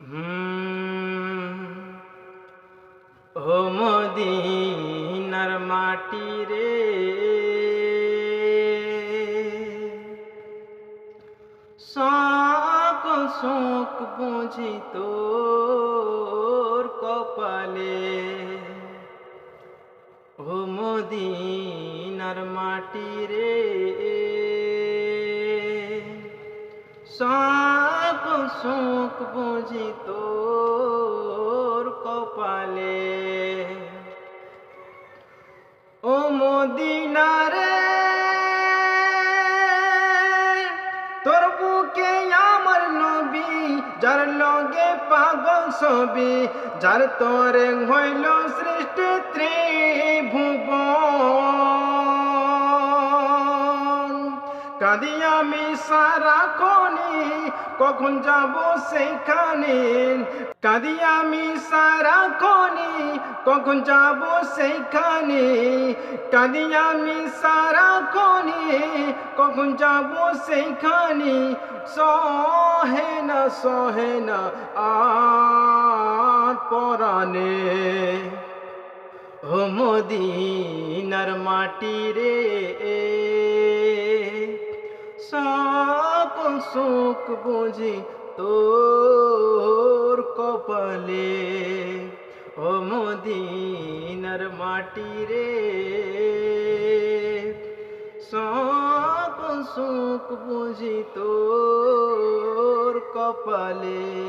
ও মদিনার মাটি রে। সকল শোক বুঝি তোর কপালে। ও মদিনার মাটি রে। সকল শোক বুঝি তোর কপালে। ও মদিনারে তোর বুকে আমার নবী, যার লগে পাগল ছবি, যার তোরে হইল সৃষ্টি কাঁদি আমি সারা খনি কখন যাব সেইখানে? কাঁদি আমি সারা খনি কখন যাব সেইখানে? কাঁদি আমি সারা খনি কখন যাব সেইখানে? সহে না সহে না, আর পরানে। ও মদিনার মাটি রে সকল শোক বুঝি তোর কপালে। ও মদিনার মাটি রে। সাপ শোক বুঝি তোর কপালে।